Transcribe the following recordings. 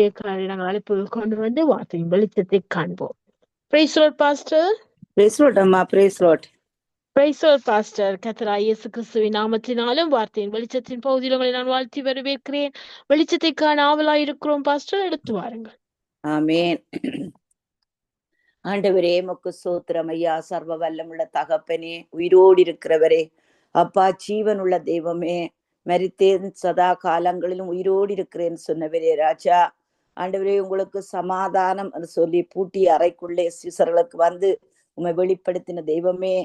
நாங்கள் அழைப்பு கொண்டு வந்து வார்த்தையின் வெளிச்சத்தை காண்போம். Praise Lord pastor praise Lord அம்மா. Praise Lord praise Lord pastor கத்தரா இயேசு கிறிஸ்துவின் நாமத்தினாலும் வார்த்தையின் வெளிச்சத்தின் பகுதியில் உங்களை நான் வாழ்த்தி வரவேற்கிறேன். வெளிச்சத்தை காண ஆவலாய் இருக்கிறோம் பாஸ்டர் எடுத்து வாருங்கள். ஆமேன். ஆண்டவரே முக்கு சோத்திரம் ஐயா சர்வ வல்லமுள்ள தகப்பனே உயிரோடு இருக்கிறவரே அப்பா ஜீவன் உள்ள தெய்வமே மரித்தேன் சதா காலங்களிலும் உயிரோடு இருக்கிறேன் சொன்னவரே ராஜா. ஆண்டவரே உங்களுக்கு சமாதானம் என்று சொல்லி பூட்டி அறைக்குள்ளே சிசர்களுக்கு வந்து உம்மை வெளிப்படுத்தின தெய்வமே.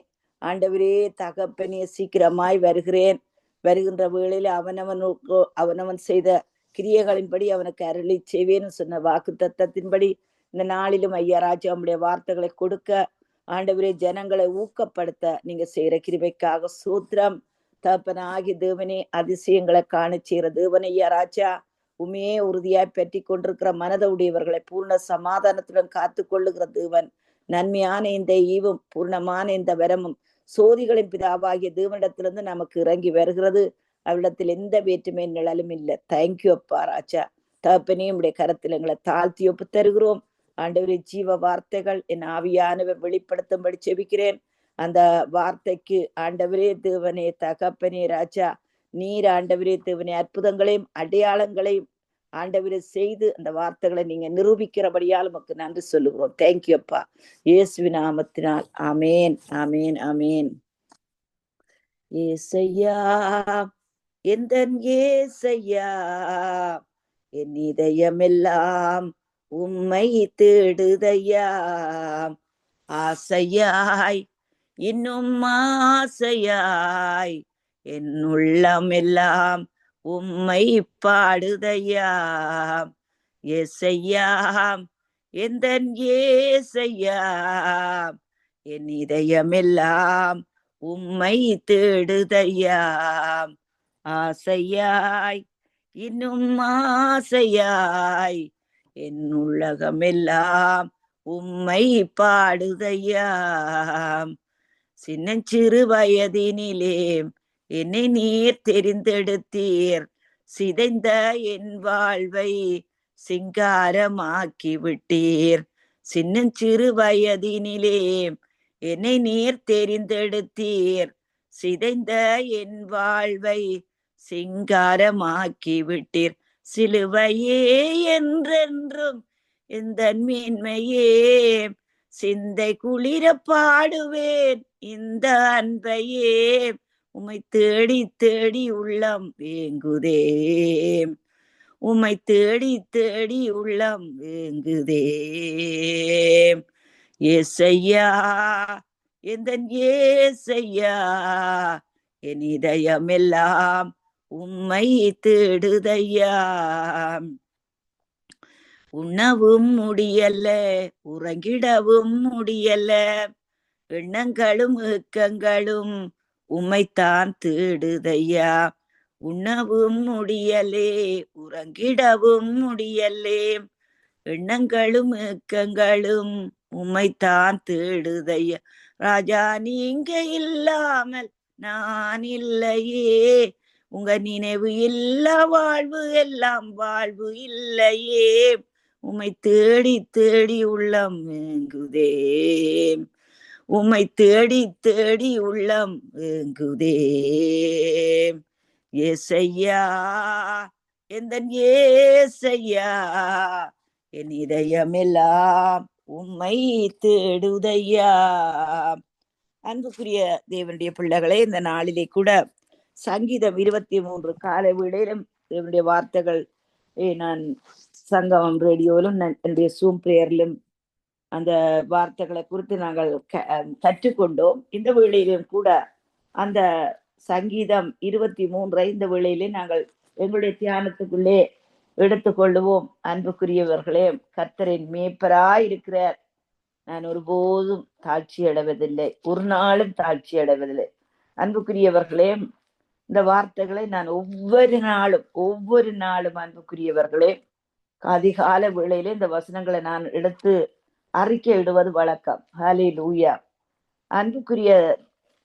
ஆண்டவரே தகப்பனே சீக்கிரமாய் வருகிறேன். வருகின்ற வேளையில் அவனவனுக்கு அவனவன் செய்த கிரியைகளின்படி அவனுக்கு அருளி செய்வேன்னு சொன்ன வாக்கு தத்தத்தின்படி இந்த நாளிலும் ஐயா ராஜா உம்முடைய வார்த்தைகளை கொடுக்க ஆண்டவரே ஜனங்களை ஊக்கப்படுத்த நீங்க செய்யற கிருபைக்காக சூத்திரம். தகப்பனாகி தேவனே அதிசயங்களை காண செய்கிற தேவன் ஐயா ராஜா. உமையே உறுதியாய் பற்றி கொண்டிருக்கிற மனத உடையவர்களை பூர்ண சமாதானத்துடன் காத்து கொள்ளுகிற தேவன். நன்மையான இந்த ஈவும் பூர்ணமான இந்த வரமும் சோதிகளின் பிதாவாகிய தேவனிடத்திலிருந்து நமக்கு இறங்கி வருகிறது. அவரிடத்தில் எந்த வேற்றுமை நிழலும் இல்லை. தேங்க்யூ அப்பா ராஜா. தகப்பனையும் உடைய கரத்தில் எங்களை தாழ்த்தி ஒப்பு தருகிறோம். ஆண்டவரே ஜீவ வார்த்தைகள் என் ஆவியானவர் வெளிப்படுத்தும்படி செபிக்கிறேன். அந்த வார்த்தைக்கு ஆண்டவரே தேவனே தகப்பனே ராஜா நீர் ஆண்டவரே தேவனே அற்புதங்களையும் அடையாளங்களையும் ஆண்டவரை செய்து அந்த வார்த்தைகளை நீங்க நிரூபிக்கிறபடியால் உமக்கு நன்றி சொல்லுகிறோம். தேங்க்யூ அப்பா. இயேசுவி நாமத்தினால். ஆமேன் ஆமேன் ஆமேன் ஏசையா எந்த ஏசையா என் இதயமெல்லாம் உம்மை தேடுதையா. ஆசையாய் இன்னும் ஆசையாய் என் உள்ளம் எல்லாம் உம்மை பாடுதையா ஏசையா எந்த ஏசையா என் இதயமெல்லாம் உம்மை தேடுதையா ஆசையாய் இன்னும் ஆசையாய் என் உலகமெல்லாம் உம்மை பாடுதையா சின்னஞ்சிறு வயதினிலே என்னை நீர் தெரிந்தெடுத்தீர். சிதைந்த என் வாழ்வை சிங்காரமாக்கி விட்டீர் சின்னஞ்சிறு வயதினிலே என்னை நீர் தெரிந்தெடுத்தீர். சிதைந்த என் வாழ்வை சிங்காரமாக்கி விட்டீர் சிலுவையே என்றென்றும் இந்த மேன்மையே சிந்தை குளிர பாடுவேன். இந்த அன்பையே உமை தேடி தேடி உள்ளம் வேங்குதே. உமை தேடி தேடி உள்ளம் வேங்குதே. ஏசையா எந்தன் ஏசையா என் இதயமெல்லாம் உம்மை தேடுதையா. உண்ணவும் முடியல உறங்கிடவும் முடியல. எண்ணங்களும் ஏக்கங்களும் உமைத்தான் தேடுதையா? உண்ணவும் முடியலே உறங்கிடவும் முடியலே. எண்ணங்களும் ஏக்கங்களும் உமைத்தான் தேடுதையா? ராஜா நீங்க இல்லாமல் நான் இல்லையே. உங்க நினைவு இல்ல வாழ்வு எல்லாம் வாழ்வு இல்லையே. உமை தேடி தேடி உள்ளம் வேங்குதே உம்மை தேடி தேடி உள்ளம் ஏங்குதே. ஏசையா எந்த ஏசையா என் இதயமெல்லாம் உம்மை தேடுதையா. அன்புக்குரிய தேவனுடைய பிள்ளைகளே இந்த நாளிலே கூட சங்கீதம் இருபத்தி மூன்று காலை வீடையிலும் தேவனுடைய வார்த்தைகள் நான் சங்கமம் ரேடியோவிலும் என்னுடைய சூம் பிரேயரிலும் அந்த வார்த்தைகளை குறித்து நாங்கள் கற்றுக்கொண்டோம். இந்த வேளையிலும் கூட அந்த சங்கீதம் இருபத்தி மூன்றை இந்த வேளையிலே நாங்கள் எங்களுடைய தியானத்துக்குள்ளே எடுத்துக்கொள்ளுவோம் அன்புக்குரியவர்களே கர்த்தரின் மேய்ப்பராய் இருக்கிறார். நான் ஒருபோதும் தாழ்ச்சி அடைவதில்லை. ஒரு நாளும் தாழ்ச்சி அடைவதில்லை. அன்புக்குரியவர்களே இந்த வார்த்தைகளை நான் ஒவ்வொரு நாளும் ஒவ்வொரு நாளும் அன்புக்குரியவர்களே அதிகால வேளையில இந்த வசனங்களை நான் எடுத்து அறிக்கை இடுவது வழக்கம். ஹலே லூயா அன்புக்குரிய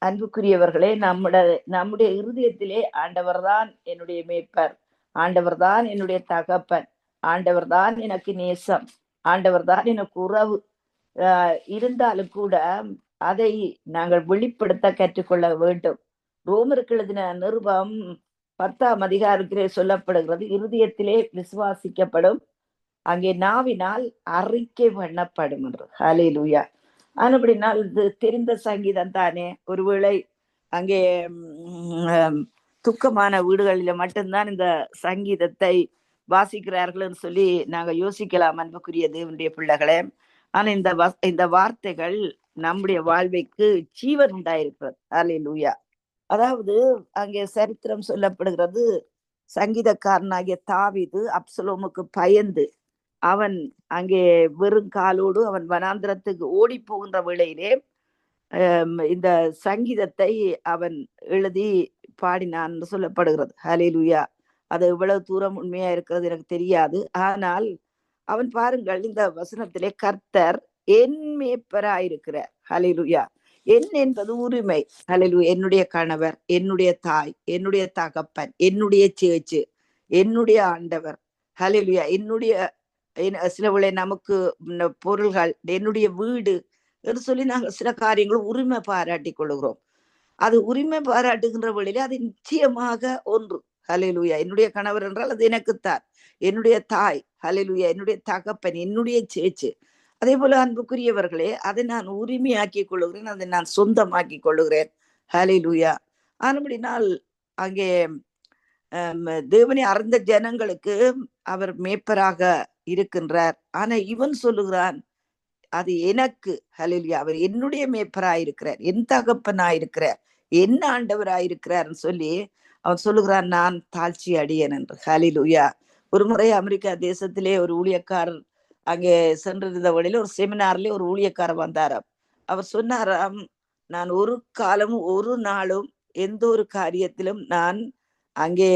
அன்புக்குரியவர்களே நம்மட நம்முடைய இருதயத்திலே ஆண்டவர்தான் என்னுடைய மேய்ப்பர். ஆண்டவர்தான் என்னுடைய தகப்பன். ஆண்டவர் தான் எனக்கு நேசம். ஆண்டவர் தான் எனக்கு உறவு. இருந்தாலும் கூட அதை நாங்கள் வெளிப்படுத்த கற்றுக்கொள்ள வேண்டும். ரோமருக்கு எழுதின நிருபம் பத்தாம் அதிகாரத்திலே சொல்லப்படுகிறது இருதயத்திலே விசுவாசிக்கப்படும் அங்கே நாவினால் அறிக்கை பண்ணப்படும் என்று ஹலே லூயா அப்படின்னா இது தெரிந்த சங்கீதம் தானே. ஒருவேளை அங்கே துக்கமான வீடுகளில் மட்டும்தான் இந்த சங்கீதத்தை வாசிக்கிறார்கள்னு சொல்லி நாங்கள் யோசிக்கலாம் அன்புக்குரிய தேவனுடைய பிள்ளைகளே. ஆனால் இந்த வ- இந்த வார்த்தைகள் நம்முடைய வாழ்வைக்கு ஜீவன் உண்டாயிருக்கிறது. அலே லூயா அதாவது அங்கே சரித்திரம் சொல்லப்படுகிறது சங்கீதக்காரனாகிய தாவிது அப்சலோமுக்கு பயந்து அவன் அங்கே வெறும் காலோடு அவன் வனாந்திரத்துக்கு ஓடி போகின்ற வேளையிலே இந்த சங்கீதத்தை அவன் எழுதி பாடினான் என்று சொல்லப்படுகிறது. ஹalleluya. அது எவ்வளவு தூரம் உண்மையா இருக்கிறது எனக்கு தெரியாது. ஆனால் அவன் பாருங்கள் இந்த வசனத்திலே கர்த்தர் என் மேய்ப்பராயிருக்கிறார். ஹalleluya. என் என்பது உரிமை. ஹalleluya. என்னுடைய கணவர் என்னுடைய தாய் என்னுடைய தகப்பன் என்னுடைய சேச்சு என்னுடைய ஆண்டவர். ஹalleluya. என்னுடைய சில வேளை நமக்கு பொருள்கள் என்னுடைய வீடு என்று சொல்லி நாங்கள் சில காரியங்கள் உரிமை பாராட்டி கொள்கிறோம். அது உரிமை பாராட்டுகின்ற வழியிலே அது நிச்சயமாக ஒன்று. ஹலெலுயா என்னுடைய கணவர் என்றால் அது எனக்குத்தான். என்னுடைய தாய் ஹலெலுயா என்னுடைய தகப்பன் என்னுடைய சேச்சு. அதே போல அன்புக்குரியவர்களே அதை நான் உரிமையாக்கி கொள்ளுகிறேன் அதை நான் சொந்தமாக்கி கொள்ளுகிறேன் ஹalleluya. ஆனபடினால் அங்கே தேவனை அறிந்த ஜனங்களுக்கு அவர் மேப்பராக இருக்கின்றார். ஆனா இவன் சொல்லுகிறான் அது எனக்கு ஹalleluya அவர் என்னுடைய மேய்ப்பராயிருக்கிறார் என் தகப்பனாயிருக்கிறார் என்ன ஆண்டவராயிருக்கிறார்னு சொல்லி அவன் சொல்லுகிறான் நான் தாழ்ச்சி அடியன் என்று. ஹலிலுயா ஒரு முறை அமெரிக்கா தேசத்திலே ஒரு ஊழியக்காரர் அங்கே சென்றிருந்த வழியில ஒரு செமினார்லேயே ஒரு ஊழியக்காரர் வந்தாராம். அவர் சொன்னாராம் நான் ஒரு காலமும் ஒரு நாளும் எந்த ஒரு காரியத்திலும் நான் அங்கே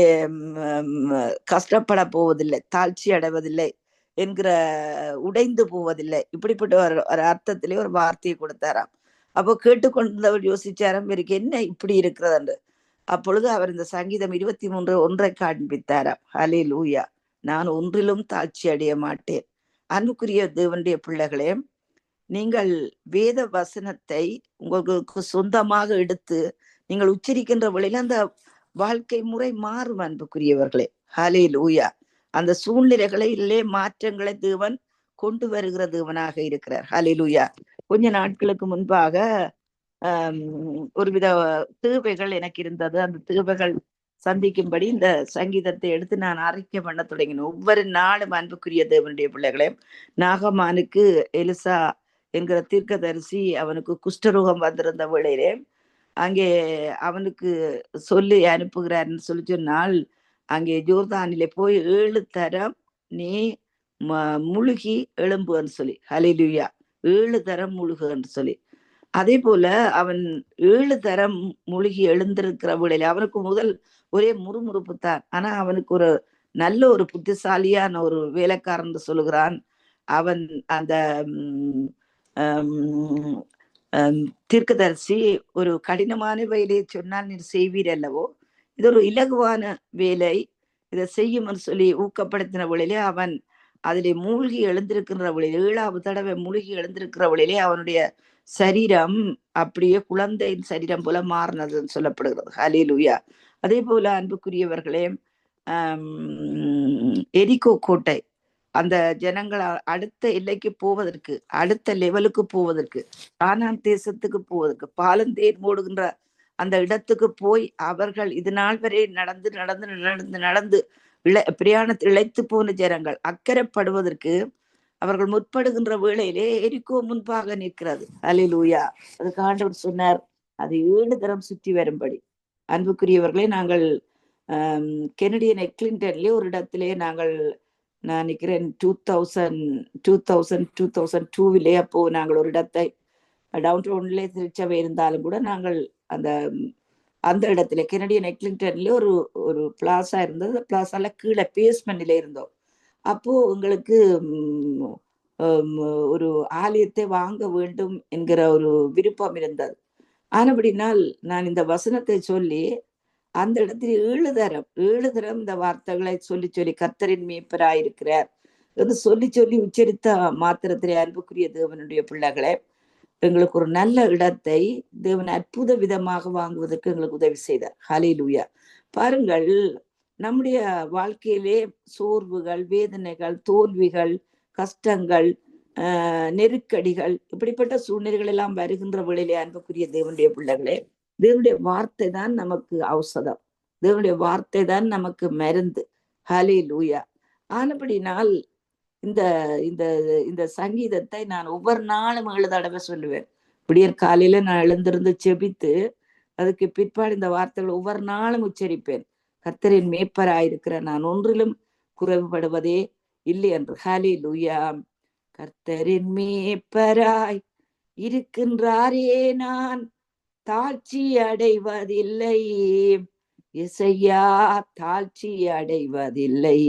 கஷ்டப்பட போவதில்லை தாழ்ச்சி அடைவதில்லை. என்கிற உடைந்து போவதில்லை. இப்படிப்பட்ட ஒரு ஒரு அர்த்தத்திலே ஒரு வார்த்தையை கொடுத்தாராம். அப்போ கேட்டுக்கொண்டவர் யோசிச்சாராம் இவருக்கு என்ன இப்படி இருக்கிறது என்று அப்பொழுது அவர் இந்த சங்கீதம் இருபத்தி மூன்று ஒன்றை காண்பித்தாராம். ஹலே லூயா நான் ஒன்றிலும் தாழ்ச்சி அடைய மாட்டேன். அன்புக்குரிய தேவனுடைய பிள்ளைகளே நீங்கள் வேத வசனத்தை உங்களுக்கு சொந்தமாக எடுத்து நீங்கள் உச்சரிக்கின்ற வழியில அந்த வாழ்க்கை முறை மாறும் அன்புக்குரியவர்களே. ஹலே லூயா அந்த சூழ்நிலைகளிலே மாற்றங்களை தேவன் கொண்டு வருகிற தேவனாக இருக்கிறார். ஹலிலுயா கொஞ்ச நாட்களுக்கு முன்பாக ஒருவித தேவைகள் எனக்கு இருந்தது. அந்த தேவைகள் சந்திக்கும்படி இந்த சங்கீதத்தை எடுத்து நான் அறிக்கை பண்ண தொடங்கினேன். ஒவ்வொரு நாளும் அன்புக்குரிய தேவனுடைய பிள்ளைகளையும் நாகமானுக்கு எலிசா என்கிற தீர்க்கதரிசி அவனுக்கு குஷ்டரோகம் வந்திருந்த வேளையிலே அங்கே அவனுக்கு சொல்லி அனுப்புகிறார்னு சொல்லி சொன்னால் அங்கே ஜோர்தானிலே போய் ஏழு தரம் நீ முழுகி எழும்புன்னு சொல்லி. ஹலிலுயா ஏழு தரம் முழுகுன்னு சொல்லி. அதே போல அவன் ஏழு தரம் முழுகி எழுந்திருக்கிற வேளையில அவனுக்கு முதல் ஒரே முறுமுறுப்பு தான். ஆனா அவனுக்கு ஒரு நல்ல ஒரு புத்திசாலியான ஒரு வேலைக்காரன் சொல்லுகிறான். அவன் அந்த தீர்க்கதரிசி ஒரு கடினமான வேலையை சொன்னால் நீர் செய்வீர் அல்லவோ இது ஒரு இலகுவான வேலை. இதை செய்யும்னு சொல்லி ஊக்கப்படுத்தின வழியிலே அவன் அதிலே மூழ்கி எழுந்திருக்கின்ற வழியிலே ஏழாவது தடவை மூழ்கி எழுந்திருக்கிற வழியிலே அவனுடைய சரீரம் அப்படியே குழந்தையின் சரீரம் போல மாறினதுன்னு சொல்லப்படுகிறது. ஹalleluya. அதே போல அன்புக்குரியவர்களே எரிகோ கோட்டை அந்த ஜனங்கள் அடுத்த எல்லைக்கு போவதற்கு அடுத்த லெவலுக்கு போவதற்கு கானான் தேசத்துக்கு போவதற்கு பாலந்தேர் மூடுகின்ற அந்த இடத்துக்கு போய் அவர்கள் இது நாள் வரை நடந்து நடந்து நடந்து நடந்து இழ பிரயாணத்தில் இழைத்து போன ஜனங்கள் அக்கறைப்படுவதற்கு அவர்கள் முற்படுகின்ற வேளையிலே எரிக்கோ முன்பாக நிற்கிறது. அலிலூயா அதுக்கு ஆண்டவர் சொன்னார் அது ஏழு தரம் சுற்றி வரும்படி. அன்புக்குரியவர்களே நாங்கள் கெனடியன் எக்லிண்டன்லேயே ஒரு இடத்திலே நாங்கள் நான் நினைக்கிறேன் two thousand two thousand two thousand டூவிலே அப்போ நாங்கள் ஒரு இடத்தை டவுன் டவுன்லேயே திருச்சபை இருந்தாலும் கூட நாங்கள் அந்த அந்த இடத்துல கெனடியன் எக்லிங்டன்ல ஒரு ஒரு பிளாஸா இருந்தது. அந்த பிளாசால கீழே பேஸ்மெண்ட்ல இருந்தோம். அப்போ எங்களுக்கு ஒரு ஆலயத்தை வாங்க வேண்டும் என்கிற ஒரு விருப்பம் இருந்தது. ஆனபடினால் நான் இந்த வசனத்தை சொல்லி அந்த இடத்தில் ஏழு தரம் ஏழு தரம் இந்த வார்த்தைகளை சொல்லி சொல்லி கர்த்தரின் மேய்ப்பராயிருக்கிறார் என்று சொல்லி சொல்லி உச்சரித்த மாத்திரத்திலே அன்புக்குரிய தேவனுடைய பிள்ளைகளே எங்களுக்கு ஒரு நல்ல இடத்தை தேவன் அற்புத விதமாக வாங்குவதற்கு எங்களுக்கு உதவி செய்தார். ஹலிலூயா பாருங்கள் நம்முடைய வாழ்க்கையிலே சோர்வுகள் வேதனைகள் தோல்விகள் கஷ்டங்கள் ஆஹ் நெருக்கடிகள் இப்படிப்பட்ட சூழ்நிலைகள் எல்லாம் வருகின்ற வேளையிலே அன்புக்குரிய தேவனுடைய பிள்ளைகளே தேவனுடைய வார்த்தை தான் நமக்கு ஔஷதம். தேவனுடைய வார்த்தை தான் நமக்கு மருந்து. ஹலே லூயா ஆனபடினால் இந்த இந்த இந்த சங்கீதத்தை நான் ஒவ்வொரு நாளும் ஏழு தடவை சொல்லுவேன். விடியற் காலையில நான் எழுந்திருந்து செபித்து அதுக்கு பிற்பாடு இந்த வார்த்தைகள் ஒவ்வொரு நாளும் உச்சரிப்பேன். கர்த்தரின் மேய்ப்பராயிருக்கிற நான் ஒன்றிலும் குறைவுபடுவதே இல்லை என்று. ஹாலி லூயா கர்த்தரின் மேய்ப்பராய் இருக்கின்றாரே நான். தாழ்ச்சி அடைவதில்லை. இசையா தாழ்ச்சி அடைவதில்லை.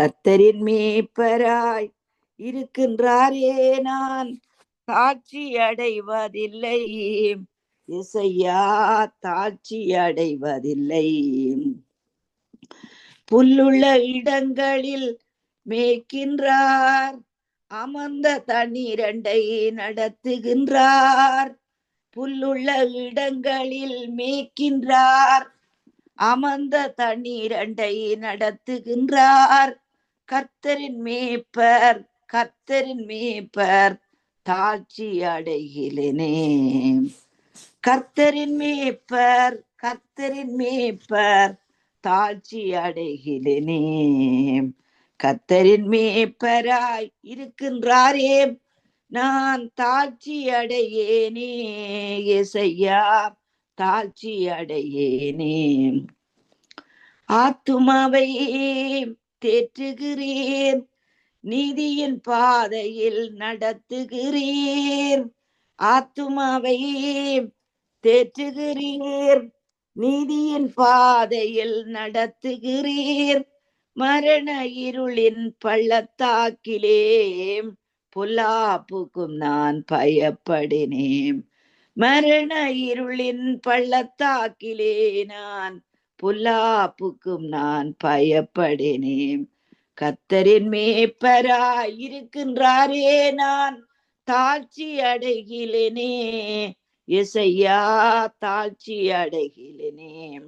கர்த்தரின் மேய்ப்பராய் இருக்கின்றாரே நான். தாழ்ச்சி அடைவதில்லை. இசையா தாட்சி அடைவதில்லை. புல்லுள்ள இடங்களில் மேய்க்கின்றார். அமர்ந்த தண்ணீரண்டை நடத்துகின்றார். புல்லுள்ள இடங்களில் மேய்க்கின்றார். அமர்ந்த தண்ணீரண்டை நடத்துகின்றார். கர்த்தரின் மேய்ப்பர் கர்த்தரின் மேய்ப்பர் தாழ்ச்சி அடைகிலேனே கர்த்தரின் மேய்ப்பர் கர்த்தரின் மேய்ப்பர் தாழ்ச்சி அடைகிலேனே கர்த்தரின் மேய்ப்பராய் இருக்கின்றாரே நான் தாழ்ச்சி அடையேனே. எசையா தாழ்ச்சி அடையேனே. ஆத்துமாவை தேற்றுகிறேன். நீதியின் பாதையில் நடத்துகிறீர் ஆத்துமாவை தேற்றுகிறீர் நீதியின் பாதையில் நடத்துகிறீர் மரண இருளின் பள்ளத்தாக்கிலே பொல்லாப்புக்கும் நான் பயப்படினேன். மரண இருளின் பள்ளத்தாக்கிலே நான் பொல்லாப்புக்கும் நான் பயப்படினேன். கத்தரின் மேப்பரா இருக்கின்றாரே நான் தாழ்ச்சி அடைகிலேனே. இசையா தாழ்ச்சி அடைகிலேனே.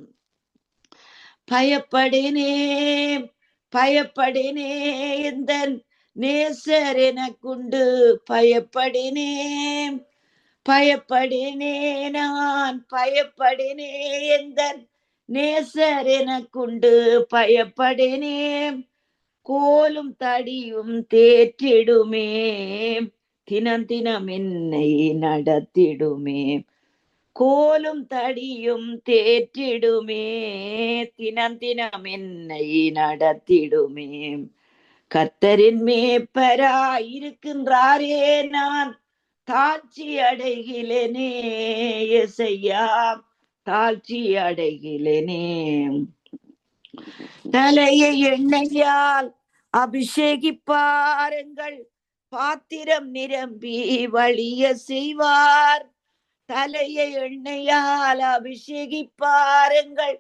பயப்படினே பயப்படினே. இந்த நேசர் எனக்குண்டு பயப்படினே பயப்படினே நான் பயப்படினே. எந்த நேசர் எனக்குண்டு பயப்படனே. கோலும் தடியும் தேற்றிடுமே. தினம் தினம் என்னை நடத்திடுமே. கோலும் தடியும் தேற்றிடுமே. தினம் தினம் என்னை நடத்திடுமே. கத்தரின் மேப்பராய் இருக்கின்றாரே நான். தாட்சி அடைகிலேனே எசையா. தாழ்ச்சி அடைகிலேனே தலையை எண்ணெயால் அபிஷேகிப்பாருங்கள். பாத்திரம் நிரம்பி வழிய செய்வார். தலையை எண்ணெயால் அபிஷேகிப்பாருங்கள்.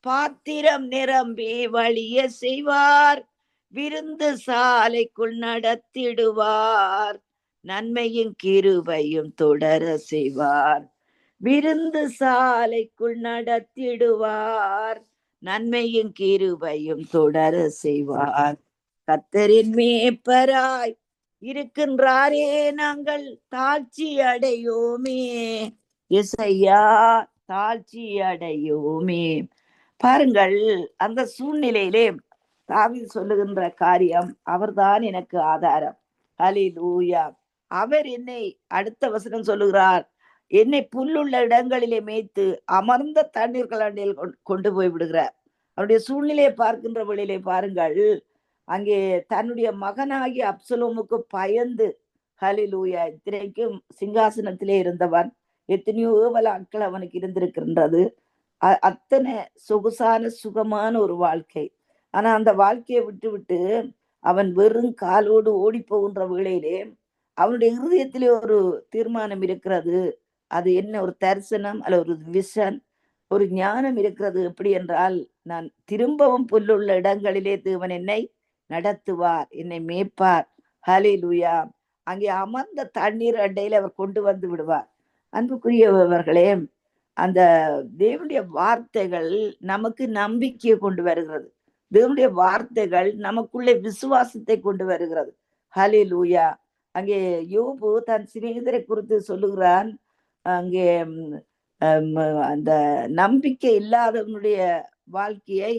பாத்திரம் நிரம்பி வழிய செய்வார். விருந்து சாலைக்குள் நடத்திடுவார். நன்மையும் கிருபையும் தொடர செய்வார். விருந்து சாலைக்குள் நடத்திடுவார். நன்மையும் கிருபையும் தொடர செய்வார். கத்தரின் மேப்பராய் இருக்கின்றாரே நாங்கள். தாழ்ச்சி அடையோமே. இசையா தாழ்ச்சி அடையோமே. பாருங்கள் அந்த சூழ்நிலையிலே தாவி சொல்லுகின்ற காரியம் அவர்தான் எனக்கு ஆதாரம். அலி லூயா அவர் என்னை அடுத்த வசனம் சொல்லுகிறார். என்னை புல்லுள்ள இடங்களிலே மேய்த்து அமர்ந்த தண்ணீர்கள் கொண்டு போய் விடுகிறார். அவருடைய சூழ்நிலையை பார்க்கின்ற வழியிலே பாருங்கள் அங்கே தன்னுடைய மகனாகி அப்சலோமுக்கு பயந்து ஹலிலூயா இத்தனைக்கும் சிங்காசனத்திலே இருந்தவன் எத்தனையோ ஏவலாட்கள் அவனுக்கு இருந்திருக்கின்றது. அத்தனை சொகுசான சுகமான ஒரு வாழ்க்கை. ஆனா அந்த வாழ்க்கையை விட்டு விட்டு அவன் வெறும் காலோடு ஓடி போகின்ற வேளையிலே அவனுடைய இருதயத்திலே ஒரு தீர்மானம் இருக்கிறது. அது என்ன ஒரு தரிசனம் அல்ல ஒரு விஷன் ஒரு ஞானம் இருக்கிறது எப்படி என்றால் நான் திரும்பவும் புல்லுள்ள இடங்களிலே தேவன் என்னை நடத்துவார் என்னை மேய்ப்பார். ஹலே லூயா அங்கே அமர்ந்த தண்ணீர் அண்டையில் அவர் கொண்டு வந்து விடுவார். அன்புக்குரியவர்களே அந்த தேவனுடைய வார்த்தைகள் நமக்கு நம்பிக்கையை கொண்டு வருகிறது. தேவனுடைய வார்த்தைகள் நமக்குள்ளே விசுவாசத்தை கொண்டு வருகிறது. ஹலே லூயா அங்கே யோபு தன் சிநேகிதரை குறித்து சொல்லுகிறான் அங்கே அந்த நம்பிக்கை இல்லாதவனுடைய வாழ்க்கையை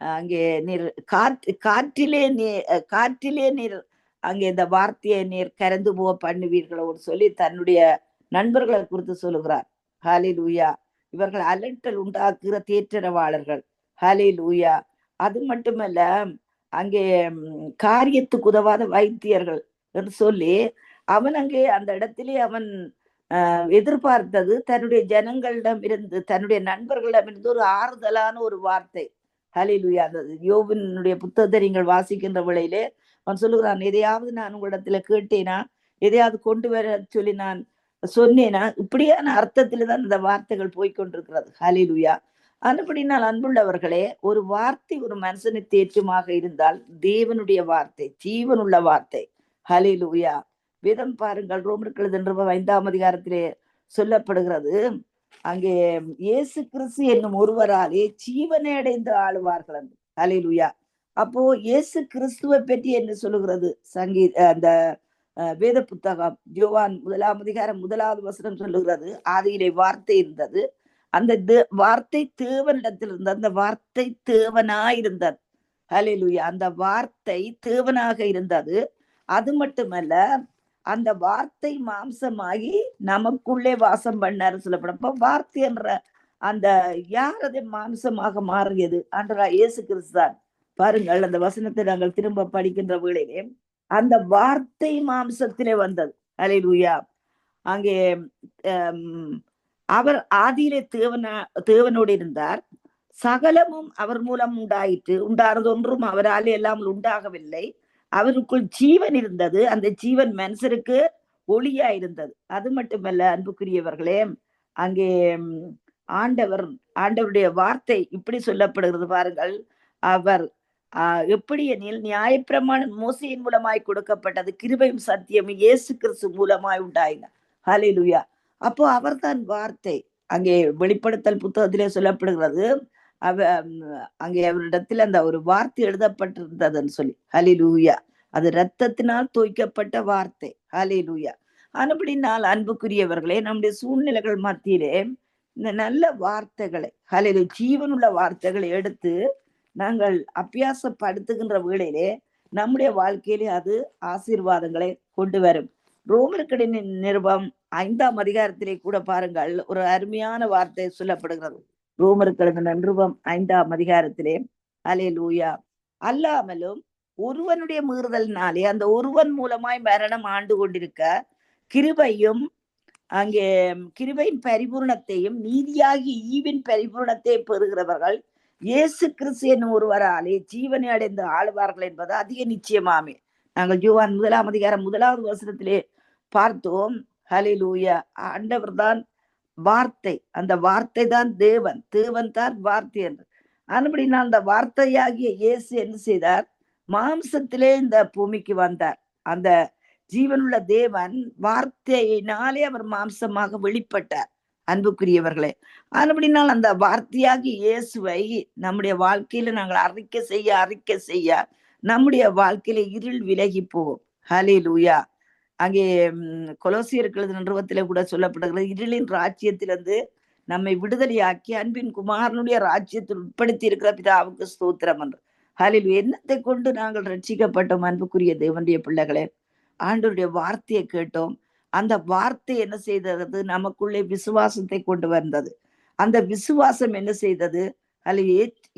அங்கே நீர் காற்று காற்றிலே நீர் காற்றிலே நீர் அங்கே இந்த வார்த்தையை நீர் கறந்து போக பண்ணுவீர்களோடு சொல்லி தன்னுடைய நண்பர்களை குறித்து சொல்லுகிறார். ஹாலில் லூயா இவர்கள் அலட்டல் உண்டாக்குகிற தேற்றரவாளர்கள். ஹாலில் லூயா அது மட்டுமல்ல அங்கே காரியத்துக்கு உதவாத வைத்தியர்கள் என்று சொல்லி அவன் அங்கே அந்த இடத்திலே அவன் எதிர்பார்த்தது தன்னுடைய ஜனங்களிடம் இருந்து தன்னுடைய நண்பர்களிடம் இருந்து ஒரு ஆறுதலான ஒரு வார்த்தை. ஹலிலுயா அந்த யோவினுடைய புத்தகத்தை நீங்கள் வாசிக்கின்ற வேளையிலே அவன் சொல்லுகிறான் எதையாவது நான் உங்களிடத்துல கேட்டேனா எதையாவது கொண்டு வர சொல்லி நான் சொன்னேனா? இப்படியான அர்த்தத்துல தான் இந்த வார்த்தைகள் போய்கொண்டிருக்கிறது ஹலிலுயா அதுபடினால் அன்புள்ளவர்களே ஒரு வார்த்தை ஒரு மனுஷனை தேற்றமாக இருந்தால் தேவனுடைய வார்த்தை ஜீவனுள்ள வார்த்தை. ஹலிலுயா வேதம் பாருங்கள். ரோமர்கள் என்ற ஐந்தாம் அதிகாரத்திலே சொல்லப்படுகிறது. அங்கே இயேசு கிறிஸ்து என்னும் ஒருவராலே ஜீவனை அடைந்து ஆளுவார்கள் என்று அலையிலுயா அப்போ இயேசு கிறிஸ்துவை பற்றி என்ன சொல்லுகிறது? சங்கீத அந்த வேத புத்தகம் ஜோவான் முதலாம் அதிகாரம் முதலாவது வசனம் சொல்லுகிறது. ஆதியிலே வார்த்தை இருந்தது. அந்த வார்த்தை தேவனிடத்தில் இருந்தது. அந்த வார்த்தை தேவனாயிருந்தது. ஹலிலுயா அந்த வார்த்தை தேவனாக இருந்தது. அது மட்டுமல்ல அந்த வார்த்தை மாம்சமாகி நமக்குள்ளே வாசம் பண்ணாரு சொல்லப்படும். அப்ப வார்த்தை என்ற அந்த யார் அதை மாம்சமாக மாறியது? அன்றா இயேசு கிறிஸ்தான் பாருங்கள் அந்த வசனத்தை நாங்கள் திரும்ப படிக்கின்ற வேளையிலே அந்த வார்த்தை மாம்சத்திலே வந்தது. அலையிலுயா அங்கே அவர் ஆதியிலே தேவனா தேவனோடு இருந்தார். சகலமும் அவர் மூலம் உண்டாயிற்று. உண்டானது ஒன்றும் அவரால் எல்லாம் உண்டாகவில்லை. அவருக்குள் ஜீவன் இருந்தது. அந்த ஜீவன் மனுஷருக்கு ஒளியா இருந்தது. அது மட்டுமல்ல அன்புக்குரியவர்களே அங்கே ஆண்டவர் ஆண்டவருடைய வார்த்தை இப்படி சொல்லப்படுகிறது பாருங்கள். அவர் ஆஹ் எப்படி எனில் நியாயப்பிரமாணம் மோசையின் மூலமாய் கொடுக்கப்பட்டது கிருபையும் சத்தியமும் இயேசு கிறிஸ்து மூலமாய் உண்டாயின. ஹலிலுயா அப்போ அவர்தான் வார்த்தை. அங்கே வெளிப்படுத்தல் புத்தகத்திலே சொல்லப்படுகிறது. அவ அங்கே அவரிடத்தில் அந்த ஒரு வார்த்தை எழுதப்பட்டிருந்ததுன்னு சொல்லி. ஹலிலூயா அது ரத்தத்தினால் தோய்க்கப்பட்ட வார்த்தை. ஹலிலூயா அதுபடினால் அன்புக்குரியவர்களே நம்முடைய சூழ்நிலைகள் மத்தியிலே இந்த நல்ல வார்த்தைகளை ஹலிலு ஜீவனுள்ள வார்த்தைகளை எடுத்து நாங்கள் அபியாசப்படுத்துகின்ற வேளையிலே நம்முடைய வாழ்க்கையிலே அது ஆசீர்வாதங்களை கொண்டு வரும். ரோமர்கடின் நிருபம் ஐந்தாம் அதிகாரத்திலே கூட பாருங்கள் ஒரு அருமையான வார்த்தை சொல்லப்படுகிறது. ரோமருக்கு நன்றுவம் ஐந்தாம் அதிகாரத்திலே. அலே லூயா அல்லாமலும் ஒருவனுடைய மீறுதல்னாலே அந்த ஒருவன் மூலமாய் மரணம் ஆண்டு கொண்டிருக்க கிருபையும் அங்கே கிருபையின் பரிபூர்ணத்தையும் நீதியாகி ஈவின் பரிபூர்ணத்தை பெறுகிறவர்கள் இயேசு கிறிஸ்து ஒருவராலே ஜீவனை அடைந்து ஆளுவார்கள் என்பது அதிக நிச்சயமாமே. நாங்கள் ஜூவான் முதலாம் அதிகாரம் முதலாவது வசனத்திலே பார்த்தோம். ஹலிலூயா ஆண்டவர் தான் வார்த்தை. அந்த வார்த்தை தான் தேவன். தேவன் தான் வார்த்தை என்று. அதுபடினா அந்த வார்த்தையாகிய இயேசு என்ன செய்தார்? மாம்சத்திலே இந்த பூமிக்கு வந்தார். அந்த ஜீவனுள்ள தேவன் வார்த்தையினாலே அவர் மாம்சமாக வெளிப்பட்டார். அன்புக்குரியவர்களே அதுபடினால் அந்த வார்த்தையாகி இயேசுவை நம்முடைய வாழ்க்கையில நாங்கள் அறிக்கை செய்ய அறிக்கை செய்ய நம்முடைய வாழ்க்கையில இருள் விலகி போவோம் ஹலே லூயா அங்கே கொலோசியர்களது நிறுவத்தில கூட சொல்லப்படுகிறது. இருளின் ராஜ்யத்திலிருந்து நம்மை விடுதலையாக்கி அன்பின் குமாரனுடைய ராஜ்யத்தில் உட்படுத்தி இருக்கிற பிதாவுக்கு ஸ்தோத்திரம் என்று. ஹலில் என்னத்தை கொண்டு நாங்கள் ரட்சிக்கப்பட்டோம் அன்புக்குரிய தேவனுடைய பிள்ளைகளே? ஆண்டவருடைய வார்த்தையை கேட்டோம். அந்த வார்த்தை என்ன செய்தது? நமக்குள்ளே விசுவாசத்தை கொண்டு வந்தது. அந்த விசுவாசம் என்ன செய்தது? அதில்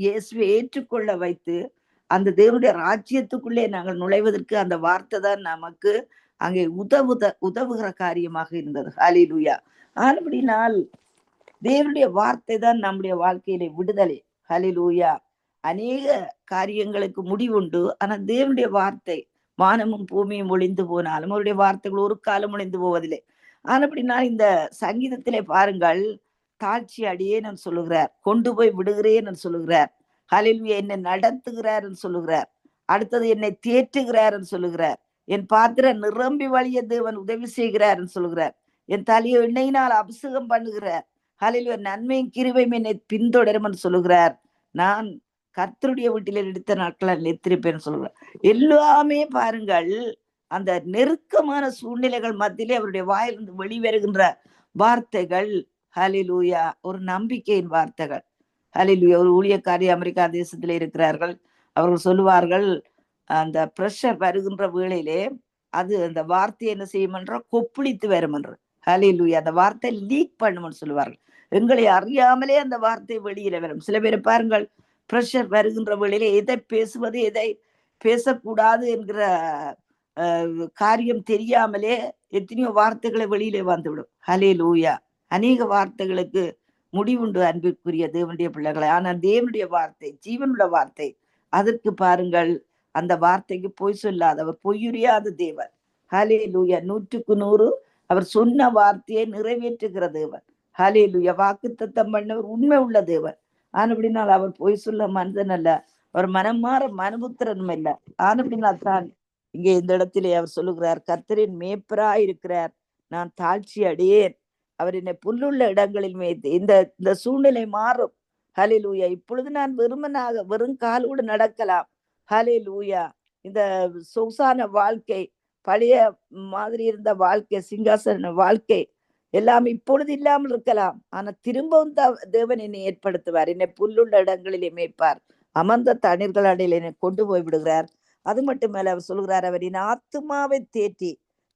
இயேசுவை ஏற்றுக்கொள்ள வைத்து அந்த தேவனுடைய ராஜ்யத்துக்குள்ளே நாங்கள் நுழைவதற்கு அந்த வார்த்தை தான் நமக்கு அங்கே உதவுத உதவுகிற காரியமாக இருந்தது. ஹலிலுயா ஆனபடினால் தேவனுடைய வார்த்தை தான் நம்முடைய வாழ்க்கையில விடுதலை. ஹலிலூயா அநேக காரியங்களுக்கு முடிவுண்டு. ஆனா தேவனுடைய வார்த்தை வானமும் பூமியும் ஒளிந்து போனாலும் அவருடைய வார்த்தைகள் ஒரு காலம் ஒளிந்து போவதில்லை. ஆனப்படினால் இந்த சங்கீதத்திலே பாருங்கள். தாழ்ச்சி அடியே நான் சொல்லுகிறார். கொண்டு போய் விடுகிறேன் சொல்லுகிறார். ஹலில்வியை என்ன நடத்துகிறார் சொல்லுகிறார். அடுத்தது என்னை தேற்றுகிறார் சொல்லுகிறார். என் பாத்திரம் நிரம்பி வழிய தேவன் உதவி செய்கிறார்னு சொல்லுகிறார். என் தலையை எண்ணெயினால் அபிஷேகம் பண்ணுகிறார். ஹலில் நன்மையும் கிருவையும் என்னை பின்தொடரும்னு சொல்லுகிறார். நான் கர்த்தருடைய வீட்டில் எடுத்த நாட்களை நித்திருப்பேன்னு சொல்லுகிறார். எல்லாமே பாருங்கள் அந்த நெருக்கமான சூழ்நிலைகள் மத்தியிலே அவருடைய வாயிலிருந்து வெளிவருகின்ற வார்த்தைகள் ஹலிலூயா ஒரு நம்பிக்கையின் வார்த்தைகள். ஹலிலூயா ஒரு ஊழியக்காரி அமெரிக்கா தேசத்தில் இருக்கிறார்கள். அவர்கள் சொல்லுவார்கள் அந்த ப்ரெஷர் வருகின்ற வேளையிலே அது அந்த வார்த்தை என்ன செய்யுமென்றோ கொப்புளித்து வருமென்ற ஹலிலூயா அந்த வார்த்தை லீக் பண்ணுமென்னு சொல்லுவார்கள். எங்களை அறியாமலே அந்த வார்த்தை வெளியில வரும். சில பேரை பாருங்கள் ப்ரெஷர் வருகின்ற வேளையிலே எதை பேசுவது எதை பேசக்கூடாது என்கிற காரியம் தெரியாமலே எத்தனையோ வார்த்தைகளை வெளியிலே வந்துவிடும். ஹலே லூயா அநேக வார்த்தைகளுக்கு முடிவுண்டு அன்பிற்குரிய தேவனுடைய பிள்ளைகளை. ஆனால் தேவனுடைய வார்த்தை ஜீவனுள்ள வார்த்தை அதற்கு பாருங்கள் அந்த வார்த்தைக்கு பொய் சொல்லாதவர் பொய்யுரியாத தேவன். ஹலே லூயா நூற்றுக்கு நூறு. அவர் சொன்ன வார்த்தையை நிறைவேற்றுகிற தேவர் ஹலே லூயா வாக்கு தத்தம் பண்ணவர் உண்மை உள்ள தேவர் ஆனப்படினால் அவர் பொய் சொல்ல மனிதன் அல்ல. அவர் மனம் மாற மனபுத்திரனும் இல்ல. ஆனப்படினால் தான் இங்கே இந்த இடத்திலே அவர் சொல்லுகிறார் கர்த்தரின் மேப்பரா இருக்கிறார். நான் தாழ்ச்சி அடையேன். அவர் என்னை புல்லுள்ள இடங்களில் மேய்த்து இந்த இந்த சூழ்நிலை மாறும். ஹலிலூயா இப்பொழுது நான் வெறுமனாக வெறும் காலோடு நடக்கலாம். ஹலே லூயா இந்த சொகுசான வாழ்க்கை பழைய மாதிரி இருந்த வாழ்க்கை சிங்காசன வாழ்க்கை எல்லாம் இப்பொழுது இல்லாமல் இருக்கலாம். ஆனா திரும்பவும் தேவன் என்னை ஏற்படுத்துவார். என்னை புல்லுள்ள இடங்களிலே மேய்ப்பார். அமர்ந்த தண்ணீர்கள் அடையில் என்னை கொண்டு போய் விடுகிறார். அது மட்டுமல்ல அவர் சொல்கிறார் அவர் என் ஆத்மாவை தேற்றி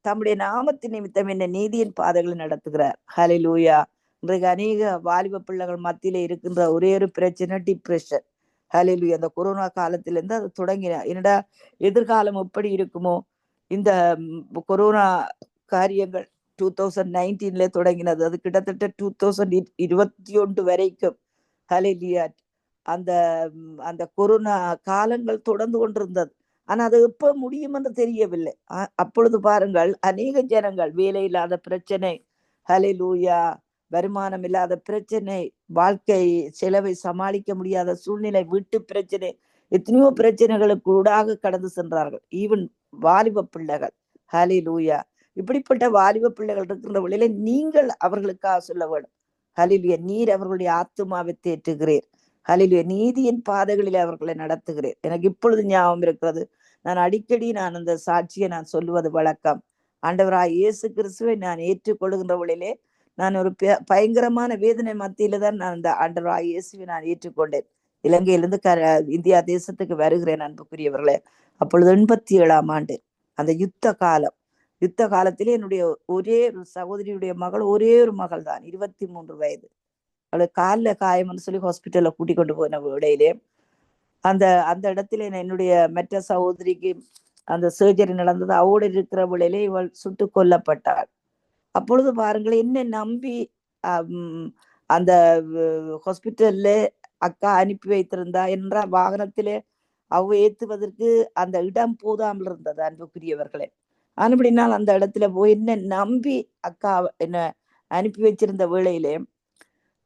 தம்முடைய நாமத்தின் நிமித்தம் என்ன நீதியின் பாதைகளை நடத்துகிறார். ஹலிலூயா இன்றைக்கு அநேக வாலிப பிள்ளைகள் மத்தியில இருக்கின்ற ஒரே ஒரு பிரச்சனை டிப்ரெஷன் ஹலிலு அந்த கொரோனா காலத்திலிருந்து அது தொடங்கின. என்னடா எதிர்காலம் எப்படி இருக்குமோ? இந்த கொரோனா காரியங்கள் டூ தௌசண்ட் நைன்டீன்ல தொடங்கினது. அது கிட்டத்தட்ட டூ தௌசண்ட் இருபத்தி ஒன்று வரைக்கும். ஹலிலியா அந்த அந்த கொரோனா காலங்கள் தொடர்ந்து கொண்டிருந்தது. ஆனா அது எப்ப முடியும் என்று தெரியவில்லை அப்பொழுது பாருங்கள் அநேக ஜனங்கள் வேலை இல்லாத பிரச்சனை. ஹலிலூயா வருமானம் இல்லாத பிரச்சனை வாழ்க்கை செலவை சமாளிக்க முடியாத சூழ்நிலை வீட்டு பிரச்சனை எத்தனையோ பிரச்சனைகளுக்கு ஊடாக கடந்து சென்றார்கள். ஈவன் வாலிப பிள்ளைகள். ஹலி லூயா இப்படிப்பட்ட வாலிப பிள்ளைகள் இருக்கின்ற வழியில நீங்கள் அவர்களுக்காக சொல்ல வேண்டும். ஹலிலுய நீர் அவர்களுடைய ஆத்துமாவை தேற்றுகிறீர். ஹலிலுய நீதியின் பாதைகளில் அவர்களை நடத்துகிறேன் எனக்கு இப்பொழுது ஞாபகம் இருக்கிறது. நான் அடிக்கடி நான் அந்த சாட்சியை நான் சொல்லுவது வழக்கம். ஆண்டவராய் இயேசு கிறிஸ்துவை நான் ஏற்றுக்கொள்கின்ற வழியிலே நான் ஒரு பயங்கரமான வேதனை மத்தியில தான் நான் அந்த ஆண்டவராய் இயேசுவை நான் ஏற்றுக்கொண்டேன். இலங்கையிலிருந்து க இந்தியா தேசத்துக்கு வருகிறேன் அன்புக்குரியவர்களே. அப்பொழுது எண்பத்தி ஏழாம் ஆண்டு அந்த யுத்த காலம். யுத்த காலத்திலே என்னுடைய ஒரே ஒரு சகோதரியுடைய மகள் ஒரே ஒரு மகள் தான் இருபத்தி மூன்று வயது. அவளை காலில் காயம்னு சொல்லி ஹாஸ்பிட்டல்ல கூட்டிக் கொண்டு போன இடையிலே அந்த அந்த இடத்துல என்னுடைய மற்ற சகோதரிக்கு அந்த சர்ஜரி நடந்தது. அவோடு இருக்கிற விளையிலே இவள் சுட்டு கொல்லப்பட்டாள். அப்பொழுது பாருங்கள் என்ன நம்பி அந்த ஹாஸ்பிட்டல்ல அக்கா அனுப்பி வைத்திருந்தா என்ற வாகனத்திலே அவ ஏத்துவதற்கு அந்த இடம் போதாமல் இருந்தது அன்புக்குரியவர்களே. அனுப்பினால் அந்த இடத்துல போய் என்ன நம்பி அக்கா என்ன அனுப்பி வச்சிருந்த வேளையிலே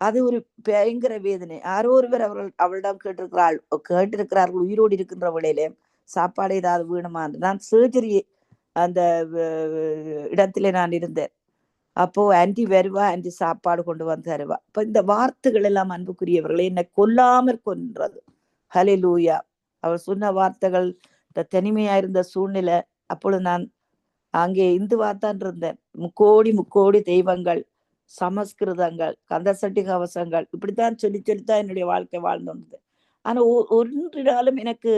அது ஒரு பயங்கர வேதனை. யாரோ ஒருவர் அவர்கள் அவளிடம் கேட்டிருக்கிறாள் கேட்டிருக்கிறார்கள் உயிரோடு இருக்கின்ற வேளையிலே சாப்பாடு ஏதாவது வேணுமா? நான் சர்ஜரி அந்த இடத்துல நான் இருந்தேன். அப்போ ஆன்டி வருவா ஆன்டி சாப்பாடு கொண்டு வந்து தருவா. இப்ப இந்த வார்த்தைகள் எல்லாம் அன்புக்குரியவர்களை என்னை கொல்லாமற் கொன்றது. ஹலே லூயா அவர் சொன்ன வார்த்தைகள் இந்த தனிமையா இருந்த சூழ்நிலை அப்பொழுது நான் அங்கே இந்துவாத்தான் இருந்தேன். முக்கோடி முக்கோடி தெய்வங்கள் சமஸ்கிருதங்கள் கந்தசட்டி கவசங்கள் இப்படித்தான் சொல்லி சொல்லித்தான் என்னுடைய வாழ்க்கை வாழ்ந்து வந்தது. ஆனா ஒன்றினாலும் எனக்கு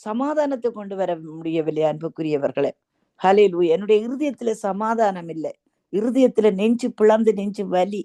சமாதானத்தை கொண்டு வர முடியவில்லை அன்புக்குரியவர்களே. ஹலேலு என்னுடைய இருதயத்துல சமாதானம் இல்லை. இருதயத்துல நெஞ்சு பிளந்து நெஞ்சு வலி.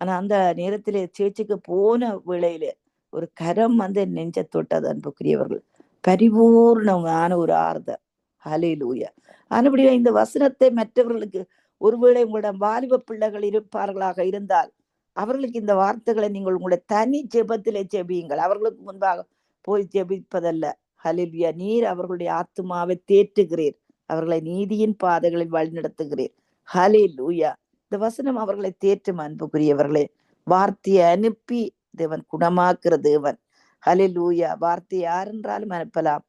ஆனா அந்த நேரத்துல சேர்ச்சுக்கு போன வேளையில ஒரு கரம் வந்து நெஞ்ச தொட்டது அன்புக்குரியவர்கள். பரிபூர்ணமான ஒரு ஆறுதல். ஹலேலூயா ஆனபடியா இந்த வசனத்தை மற்றவர்களுக்கு ஒருவேளை உங்களிடம் வாலிப பிள்ளைகள் இருப்பார்களாக இருந்தால் அவர்களுக்கு இந்த வார்த்தைகளை நீங்கள் உங்களுடைய தனி ஜெபத்திலே ஜெபியுங்கள். அவர்களுக்கு முன்பாக போய் ஜெபிப்பதல்ல. ஹலில்வியா நீர் அவர்களுடைய ஆத்மாவை தேற்றுகிறீர். அவர்களை நீதியின் பாதைகளில் வழிநடத்துகிறீர். ஹலே லூயா இந்த வசனம் அவர்களை தேற்றும் அன்புக்குரியவர்களே வார்த்தையை அனுப்பி தேவன் குணமாக்குற தேவன். ஹலே லூயா வார்த்தை யாரென்றாலும் அனுப்பலாம்.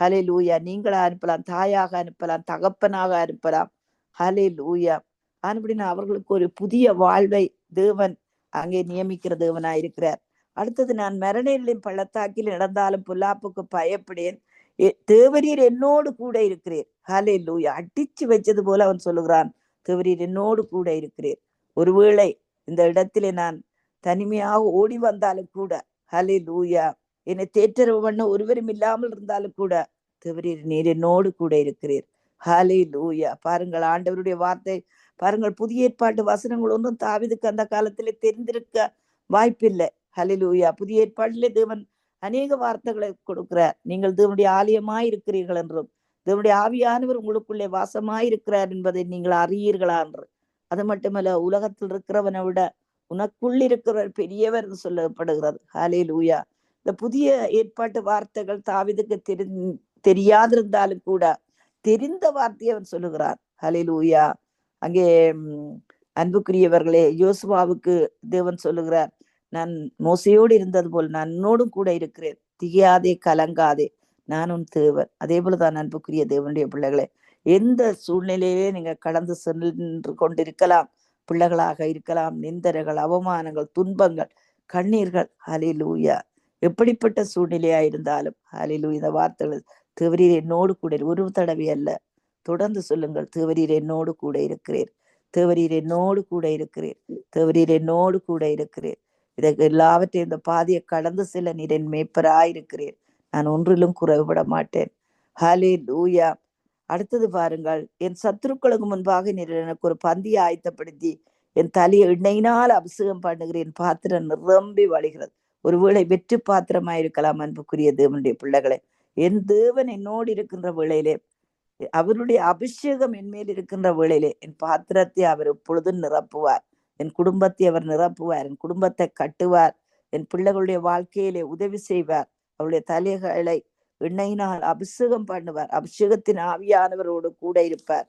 ஹலே லூயா நீங்களா அனுப்பலாம் தாயாக அனுப்பலாம் தகப்பனாக அனுப்பலாம். ஹலே லூயா அப்படின்னா அவர்களுக்கு ஒரு புதிய வாழ்வை தேவன் அங்கே நியமிக்கிற தேவனா இருக்கிறார். அடுத்தது நான் மரணங்களின் பள்ளத்தாக்கில் நடந்தாலும் புல்லாப்புக்கு பயப்படேன். தேவரீர் என்னோடு கூட இருக்கிறேன் ஹலே லூயா அடிச்சு வச்சது போல அவன் சொல்லுகிறான். தேவரீர் என்னோடு கூட இருக்கிறீர். ஒருவேளை இந்த இடத்திலே நான் தனிமையாக ஓடி வந்தாலும் கூட ஹலே லூயா என்னை தேற்றரவு பண்ண ஒருவரும் இல்லாமல் இருந்தாலும் கூட தேவரீர் நீர் என்னோடு கூட இருக்கிறீர். ஹலே லூயா பாருங்கள் ஆண்டவருடைய வார்த்தை பாருங்கள் புதிய ஏற்பாட்டு வசனங்கள் ஒன்றும் தாவிதுக்கு அந்த காலத்திலே தெரிந்திருக்க வாய்ப்பில்லை. ஹலிலூயா புதிய ஏற்பாட்டிலே தேவன் அநேக வார்த்தைகளை கொடுக்கிறார். நீங்கள் தேவனுடைய ஆலயமாய் இருக்கிறீர்கள் என்றும் தேவனுடைய ஆவியானவர் உங்களுக்குள்ளே வாசமாயிருக்கிறார் என்பதை நீங்கள் அறியீர்களா என்று. அது மட்டுமல்ல உலகத்தில் இருக்கிறவனை விட உனக்குள் இருக்கிறவர் பெரியவர் என்று சொல்லப்படுகிறது. ஹாலே லூயா இந்த புதிய ஏற்பாட்டு வார்த்தைகள் தாவிதுக்கு தெரி தெரியாதிருந்தாலும் கூட தெரிந்த வார்த்தையை அவன் சொல்லுகிறார் ஹலே லூயா அங்கே அன்புக்குரியவர்களே யோசுவாவுக்கு தேவன் சொல்லுகிறார் நான் மோசையோடு இருந்தது போல் நான் உன்னோடும் கூட இருக்கிறேன். திகையாதே கலங்காதே. நான் உன் தேவன். அதே போலதான் அன்புக்குரிய தேவனுடைய பிள்ளைகளே எந்த சூழ்நிலையிலே நீங்க கடந்து சென்று கொண்டிருக்கலாம் பிள்ளைகளாக இருக்கலாம் நிந்தரைகள் அவமானங்கள் துன்பங்கள் கண்ணீர்கள் ஹலிலூயா எப்படிப்பட்ட சூழ்நிலையா இருந்தாலும் அலிலூ இந்த வார்த்தைகள் தேவரீர் என்னோடு கூட ஒரு தடவை அல்ல. தொடர்ந்து சொல்லுங்கள் தேவரீர் என்னோடு கூட இருக்கிறீர். தேவரீர் என்னோடு கூட இருக்கிறீர். தேவரீர் என்னோடு கூட இருக்கிறீர். இதற்கு எல்லாவற்றையும் இந்த பாதையை கடந்து செல்ல நீர் என் மேய்ப்பராயிருக்கிறீர். நான் ஒன்றிலும் குறைவிட மாட்டேன். ஹலே லூயா அடுத்தது பாருங்கள். என் சத்துருக்களுக்கு முன்பாக நீர் எனக்கு ஒரு பந்தியை ஆயத்தப்படுத்தி என் தலையை எண்ணெயினால் அபிஷேகம் பண்ணுகிறேன் பாத்திரம் நிரம்பி வழிகிறது. ஒருவேளை வெற்று பாத்திரமாயிருக்கலாம் அன்புக்குரிய தேவனுடைய பிள்ளைகளே. என் தேவன் என்னோடு இருக்கின்ற வேளையிலே அவருடைய அபிஷேகம் என் மேல் இருக்கின்ற வேளையிலே என் பாத்திரத்தை அவர் எப்பொழுதும் நிரப்புவார். என் குடும்பத்தை அவர் நிரப்புவார். என் குடும்பத்தை கட்டுவார். என் பிள்ளைகளுடைய வாழ்க்கையிலே உதவி செய்வார். அவருடைய தலைகளை எண்ணெயினால் அபிஷேகம் பண்ணுவார். அபிஷேகத்தின் ஆவியானவரோடு கூட இருப்பார்.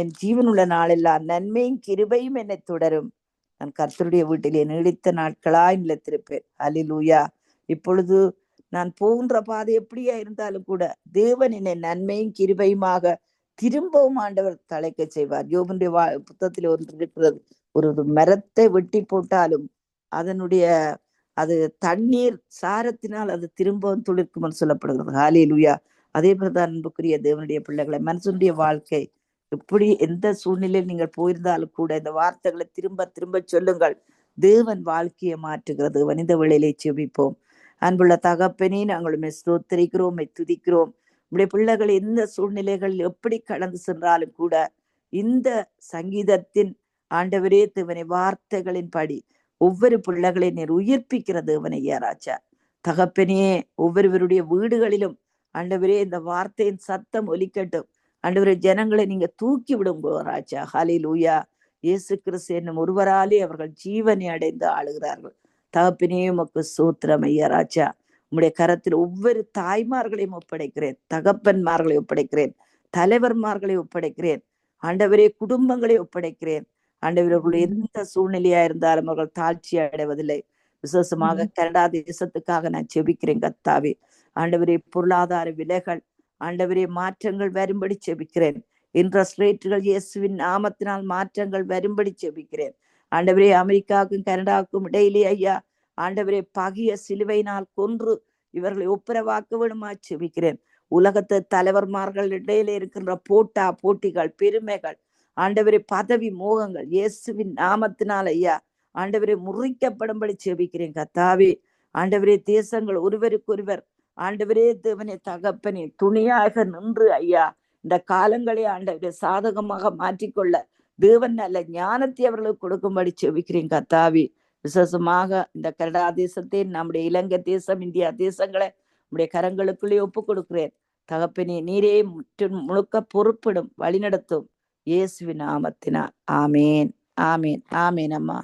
என் ஜீவனுள்ள நாளெல்லாம் நன்மையும் கிருபையும் என்னை தொடரும். நான் கர்த்தருடைய வீட்டிலே நீடித்த நாட்களாய் நிலைத்திருப்பேன். அலிலூயா இப்பொழுது நான் போகின்ற பாதை எப்படியா இருந்தாலும் கூட தேவன் என்னை நன்மையும் கிருபையுமாக திரும்பவும் ஆண்டவர் தலைக்க செய்வார். யோபனுடைய வா புத்தகத்தில் ஒன்று இருக்கிறது. ஒரு மரத்தை வெட்டி போட்டாலும் அதனுடைய அது தண்ணீர் சாரத்தினால் அது திரும்பவும் துளிர்க்கும்னு சொல்லப்படுகிறது. ஹாலேலுயா அதே போலதான் அன்புக்குரிய தேவனுடைய பிள்ளைகளை மனுஷனுடைய வாழ்க்கை எப்படி எந்த சூழ்நிலையில் நீங்கள் போயிருந்தாலும் கூட இந்த வார்த்தைகளை திரும்ப திரும்ப சொல்லுங்கள். தேவன் வாழ்க்கையை மாற்றுகிறது. வனித வேளையிலே செபிப்போம் அன்புள்ள தகப்பனே நாங்கள் ஸ்தோத்திரிக்கிறோம் துதிக்கிறோம். உங்களுடைய பிள்ளைகள் எந்த சூழ்நிலைகளில் எப்படி கடந்து சென்றாலும் கூட இந்த சங்கீதத்தின் ஆண்டவரே தேவனை வார்த்தைகளின் படி ஒவ்வொரு பிள்ளைகளை நீர் உயிர்ப்பிக்கிற தேவனை ராஜா தகப்பனே ஒவ்வொருவருடைய வீடுகளிலும் ஆண்டவரே இந்த வார்த்தையின் சத்தம் ஒலிக்கட்டும். ஆண்டவரே ஜனங்களை நீங்க தூக்கி விடுங்கோ ராஜா. ஹalleluya. இயேசு கிறிஸ்து என்னும் ஒருவராலே அவர்கள் ஜீவனை அடைந்து ஆளுகிறார்கள். தகப்பினே உமக்கு சூத்திரம் ஐயா ராஜா. உம்முடைய கரத்தில் ஒவ்வொரு தாய்மார்களையும் ஒப்படைக்கிறேன். தகப்பன்மார்களை ஒப்படைக்கிறேன். தலைவர்மார்களை ஒப்படைக்கிறேன். ஆண்டவரே குடும்பங்களை ஒப்படைக்கிறேன். ஆண்டவர்கள் எந்த சூழ்நிலையா இருந்தாலும் அவர்கள் தாழ்ச்சி அடைவதில்லை. விசேஷமாக கனடா தேசத்துக்காக நான் செபிக்கிறேன் கத்தாவே ஆண்டவரே பொருளாதார விலைகள் ஆண்டவரே மாற்றங்கள் வரும்படி செபிக்கிறேன். இன்ட்ரெஸ்ட் ரேட்டுகள் இயேசுவின் நாமத்தினால் மாற்றங்கள் வரும்படி செபிக்கிறேன். ஆண்டவரே அமெரிக்காவுக்கும் கனடாவுக்கும் இடையிலே ஐயா ஆண்டவரே பகிய சிலுவையினால் கொன்று இவர்களை ஒப்புரவாக்க வேணுமா செபிக்கிறேன். உலகத்து தலைவர்மார்கள் இடையிலே இருக்கின்ற போட்டா போட்டிகள் பெருமைகள் ஆண்டவரே பதவி மோகங்கள் இயேசுவின் நாமத்தினால் ஐயா ஆண்டவரே முறிக்கப்படும்படி செபிக்கிறேன் கத்தாவே. ஆண்டவரே தேசங்கள் ஒருவருக்கொருவர் ஆண்டவரே தேவனே தகப்பனே துணியாக நின்று ஐயா இந்த காலங்களை ஆண்டவரே சாதகமாக மாற்றிக்கொள்ள தேவன் நல்ல ஞானத்தை அவர்களுக்கு கொடுக்கும்படி செபிக்கிறேன் கத்தாவி. விசேஷமாக இந்த கனடா தேசத்தை நம்முடைய இலங்கை தேசம் இந்தியா தேசங்களை நம்முடைய கரங்களுக்குள்ளே ஒப்பு கொடுக்கிறேன் தகப்பனே நீரே முற்று முழுக்க பொறுப்பிடும் வழிநடத்தும். இயேசுவின் நாமத்தினால். ஆமேன். ஆமேன். ஆமேன் அம்மா.